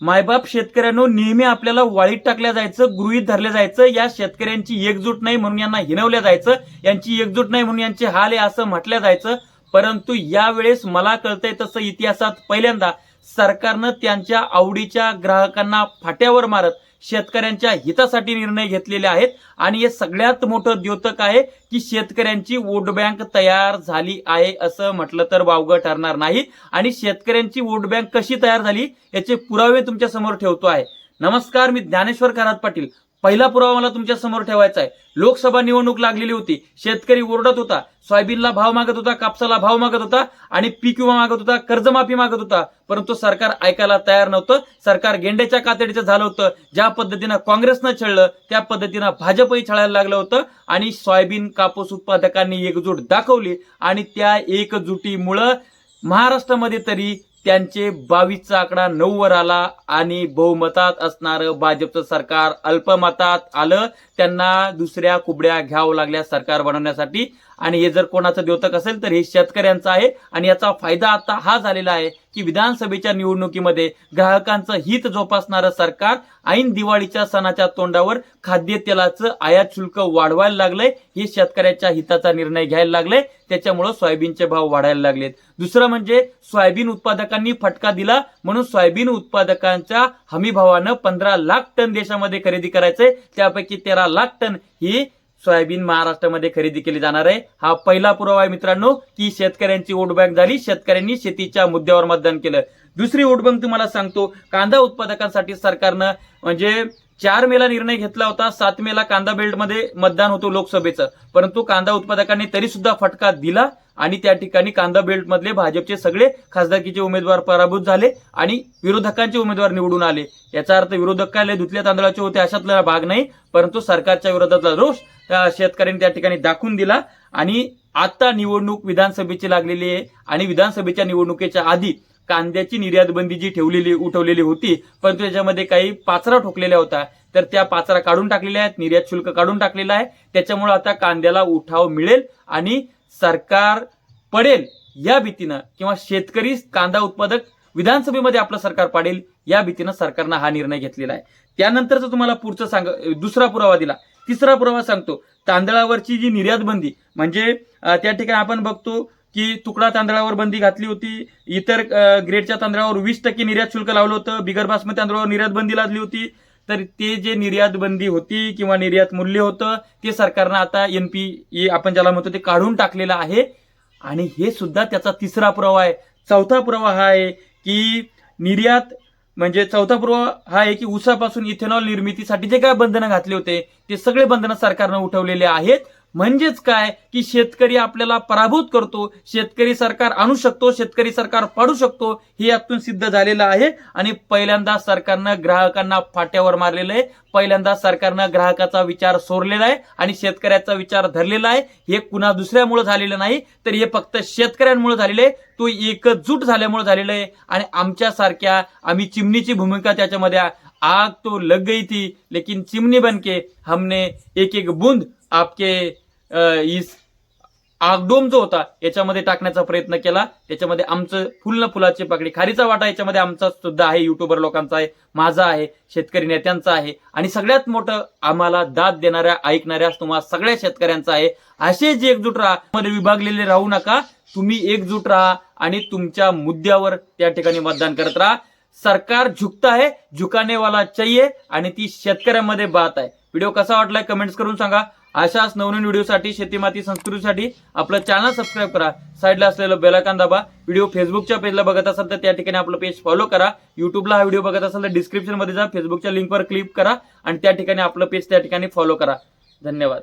मायबाप शेतकऱ्यांनो नेहमी आपल्याला वाळीत टाकल्या जायचं गृहीत धरलं जायचं या शेतकऱ्यांची एकजूट नाही म्हणून यांना हिनवल्या जायचं यांची एकजूट नाही म्हणून यांचे हाल आहे असं म्हटलं जायचं. परंतु यावेळेस मला कळतंय तसं इतिहासात पहिल्यांदा सरकारनं त्यांच्या आवडीच्या ग्राहकांना फाट्यावर मारत शेतकऱ्यांच्या हितासाठी निर्णय घेतलेले आहेत. आणि हे सगळ्यात मोठं द्योतक आहे की शेतकऱ्यांची वोट बँक तयार झाली आहे असं म्हटलं तर वावगं ठरणार नाही. आणि शेतकऱ्यांची वोट बँक कशी तयार झाली याचे पुरावे तुमच्यासमोर ठेवतो आहे. नमस्कार मी ज्ञानेश्वर खरात पाटील. पहिला पुरावा मला तुमच्यासमोर ठेवायचा आहे. लोकसभा निवडणूक लागलेली होती. शेतकरी ओरडत होता. सोयाबीनला भाव मागत होता कापसाला भाव मागत होता आणि पीक विमा मागत होता कर्जमाफी मागत होता. परंतु सरकार ऐकायला तयार नव्हतं. सरकार गेंड्याच्या कातडीचं झालं होतं. ज्या पद्धतीनं काँग्रेसनं छळलं त्या पद्धतीनं भाजपही छळायला लागलं होतं आणि सोयाबीन कापूस उत्पादकांनी एकजूट दाखवली आणि त्या एकजुटीमुळं महाराष्ट्रामध्ये तरी त्यांचे बावीसचा आकडा नऊ वर आला आणि बहुमतात असणारं भाजपचं सरकार अल्पमतात आलं. त्यांना दुसऱ्या कुबड्या घ्यावं लागल्या सरकार बनवण्यासाठी. आणि हे जर कोणाचं द्योतक असेल तर हे शेतकऱ्यांचं आहे. आणि याचा फायदा आता हा झालेला आहे की विधानसभेच्या निवडणुकीमध्ये ग्राहकांचं हित जोपासणारं सरकार ऐन दिवाळीच्या सणाच्या तोंडावर खाद्यतेलाचं आयात शुल्क वाढवायला लागलंय. हे शेतकऱ्याच्या हिताचा निर्णय घ्यायला लागले त्याच्यामुळं सोयाबीनचे भाव वाढायला लागलेत. दुसरं म्हणजे सोयाबीन उत्पादकांनी फटका दिला म्हणून सोयाबीन उत्पादकांच्या हमी भावानं पंधरा लाख टन देशामध्ये खरेदी करायचंय. त्यापैकी तेरा लाख टन ही सोयाबीन महाराष्ट्रामध्ये खरेदी केली जाणार आहे. हा पहिला पुरावा आहे मित्रांनो की शेतकऱ्यांची वोटबँक झाली शेतकऱ्यांनी शेतीच्या मुद्द्यावर मतदान केलं. दुसरी वोटबँक तुम्हाला सांगतो कांदा उत्पादकांसाठी सरकारनं म्हणजे चार मेला निर्णय घेतला होता सात मेला कांदा बेल्टमध्ये मतदान होतो लोकसभेचं. परंतु कांदा उत्पादकांनी तरी सुद्धा फटका दिला आणि त्या ठिकाणी कांदा बेल्टमधले भाजपचे सगळे खासदारकीचे उमेदवार पराभूत झाले आणि विरोधकांचे उमेदवार निवडून आले. याचा अर्थ विरोधक काय धुतल्या तांदळाचे होते अशातला भाग नाही परंतु सरकारच्या विरोधातला रोष त्या शेतकऱ्यांनी त्या ठिकाणी दाखवून दिला. आणि आता निवडणूक विधानसभेची लागलेली आहे आणि विधानसभेच्या निवडणुकीच्या आधी कांद्याची निर्यात बंदी जी ठेवलेली उठवलेली होती परंतु त्याच्यामध्ये काही पाचरा ठोकलेल्या होता तर त्या पाचरा काढून टाकलेल्या आहेत निर्यात शुल्क काढून टाकलेला आहे. त्याच्यामुळे आता कांद्याला उठाव मिळेल आणि सरकार पडेल या भीतीनं किंवा शेतकरी कांदा उत्पादक विधानसभेमध्ये आपलं सरकार पाडेल या भीतीनं सरकारनं हा निर्णय घेतलेला आहे. त्यानंतरच तुम्हाला पुढचं सांग दुसरा पुरावा दिला तिसरा पुरावा सांगतो. तांदळावरची जी निर्यात बंदी म्हणजे त्या ठिकाणी आपण बघतो की तुकडा तांदळावर बंदी घातली होती इतर ग्रेडच्या तांदळावर वीस टक्के निर्यात शुल्क लावलं होतं बिगर बासमती तांदळावर निर्यात बंदी लादली होती तर ते जे निर्यात बंदी होती किंवा निर्यात मूल्य होतं ते सरकारनं आता एनपी आपण ज्याला म्हणतो ते काढून टाकलेलं आहे. आणि हे सुद्धा त्याचा तिसरा पुरावा आहे. चौथा पुरावा हा आहे की निर्यात म्हणजे चौथा पुरावा हा आहे की उसापासून इथेनॉल निर्मितीसाठी जे काय बंधनं घातले होते ते सगळे बंधनं सरकारनं उठवलेले आहेत. म्हणजेच काय? की शेतकरी आपल्याला पराभूत करतो शेतकरी सरकार आणू शकतो शेतकरी सरकार पाडू शकतो हे यातून सिद्ध झालेलं आहे. आणि पहिल्यांदा सरकारनं ग्राहकांना फाट्यावर मारलेलं आहे. पहिल्यांदा सरकारनं ग्राहकाचा विचार सोडलेला आहे आणि शेतकऱ्याचा विचार धरलेला आहे. हे कुणा दुसऱ्यामुळे झालेलं नाही तर हे फक्त शेतकऱ्यांमुळे झालेलं आहे. तो एकजूट झाल्यामुळे झालेलं आहे. आणि आमच्यासारख्या आम्ही चिमणीची भूमिका त्याच्यामध्ये आग तो लग गई थी लेकिन चिमनी बनके हमने एक एक बूंद आपके आगडोम जो होता याच्यामध्ये टाकण्याचा प्रयत्न केला. त्याच्यामध्ये आमचं फुल न फुलाची पाकडी खारीचा वाटा याच्यामध्ये आमचा सुद्धा आहे युट्यूबर लोकांचा आहे माझा आहे शेतकरी नेत्यांचा आहे. आणि सगळ्यात मोठं आम्हाला दाद देणाऱ्या ऐकणाऱ्या तुम्हा सगळ्या शेतकऱ्यांचा आहे. असे जे एकजूट राहा मध्ये विभागलेले राहू नका. तुम्ही एकजूट राहा आणि तुमच्या मुद्द्यावर त्या ठिकाणी मतदान करत राहा. सरकार झुकता है झुकाने वाला चाहिए आणि ती शेतकऱ्यांमध्ये बात आहे. व्हिडिओ कसा वाटलाय कमेंट्स करून सांगा. अशाच नवनवीन व्हिडिओसाठी शेतीमाती संस्कृतीसाठी आपलं चॅनल सबस्क्राईब करा. साईडला असलेलं बेलाकान दाबा. व्हिडिओ फेसबुकच्या पेजला बघत असाल तर त्या ठिकाणी आपलं पेज फॉलो करा. युट्यूबला हा व्हिडिओ बघत असाल तर डिस्क्रिप्शनमध्ये जा. फेसबुकच्या लिंकवर क्लिक करा आणि त्या ठिकाणी आपलं पेज त्या ठिकाणी फॉलो करा. धन्यवाद.